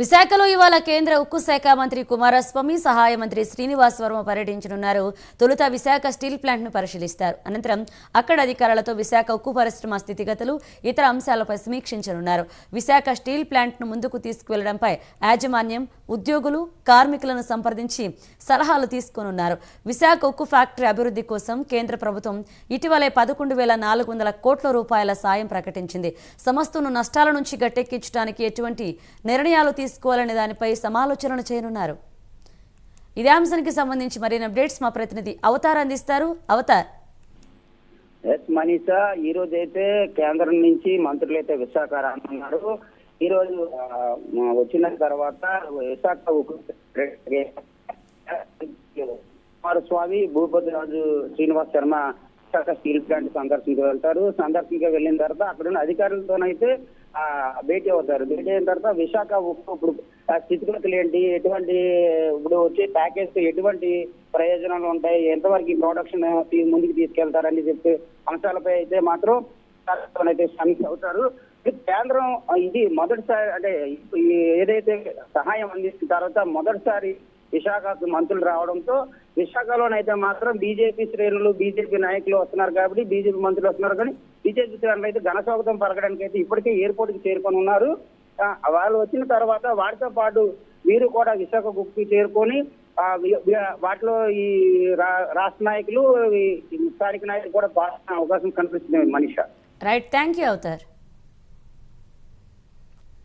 విశాఖలో ఇవాళ కేంద్ర ఉక్కు శాఖ మంత్రి కుమారస్వామి సహాయ మంత్రి శ్రీనివాస్ వర్మ పర్యటించనున్నారు. తొలుత విశాఖ స్టీల్ ప్లాంట్ను పరిశీలిస్తారు. అనంతరం అక్కడ అధికారులతో విశాఖ ఉక్కు పరిశ్రమ స్థితిగతులు ఇతర అంశాలపై సమీక్షించనున్నారు. విశాఖ స్టీల్ ప్లాంట్ను ముందుకు తీసుకువెళ్ళడంపై యాజమాన్యం ఉద్యోగులు కార్మికులను సంప్రదించి సలహాలు తీసుకోనున్నారు. విశాఖ ఉక్కు ఫ్యాక్టరీ అభివృద్ధి కోసం కేంద్ర ప్రభుత్వం ఇటీవలే పదకొండు వేల నాలుగు వందల కోట్ల రూపాయల సాయం ప్రకటించింది. సంస్థను నష్టాల నుంచి గట్టెక్కించడానికి ఎటువంటి నిర్ణయాలు తీసుకోవాలనే దానిపై సమాలోచనలు చేయనున్నారు. ఇదే అంశానికి సంబంధించి మరిన్ని అప్డేట్స్ మా ప్రతినిధి అవతార్ అందిస్తారు. అవతార్. ఎస్ మనీష ఈ రోజు అయితే కేంద్రం నుంచి మంత్రులు అయితే విశాఖ రానున్నారు. ఈ రోజు వచ్చిన తర్వాత విశాఖ కుమారస్వామి భూపతి రాజు శ్రీనివాస్ శర్మ విశాఖ స్టీల్ ప్లాంట్ సందర్శనకు వెళ్తారు. సందర్శనకి వెళ్ళిన తర్వాత అక్కడ ఉన్న అధికారులతోనైతే భేటీ అవుతారు. భేటీ అయిన తర్వాత విశాఖ ఇప్పుడు స్థితిగతులు ఏంటి? ఎటువంటి ఇప్పుడు వచ్చే ప్యాకేజ్ ఎటువంటి ప్రయోజనాలు ఉంటాయి? ఎంతవరకు ఈ ప్రొడక్షన్ ముందుకు తీసుకెళ్తారని చెప్పి అంశాలపై అయితే మాత్రం అయితే సమీక్ష అవుతారు. ఇది కేంద్రం ఇది మొదటిసారి అంటే ఏదైతే సహాయం అందించిన తర్వాత మొదటిసారి విశాఖకు మంత్రులు రావడంతో విశాఖలోనైతే మాత్రం బీజేపీ శ్రేణులు బీజేపీ నాయకులు వస్తున్నారు కాబట్టి బీజేపీ మంత్రులు వస్తున్నారు కానీ బీజేపీ శ్రేణులు అయితే ఘన స్వాగతం పలకడానికి అయితే ఇప్పటికే ఎయిర్పోర్ట్కి చేరుకొని ఉన్నారు. వాళ్ళు వచ్చిన తర్వాత వాటితో పాటు వీరు కూడా విశాఖ గుప్కి చేరుకొని ఆ, వాటిలో ఈ రా- రాష్ట్ర నాయకులు స్థానిక నాయకులు కూడా పాల్గొనే అవకాశం కనిపిస్తుంది మనిషా. రైట్ థ్యాంక్ యూ అవుతారు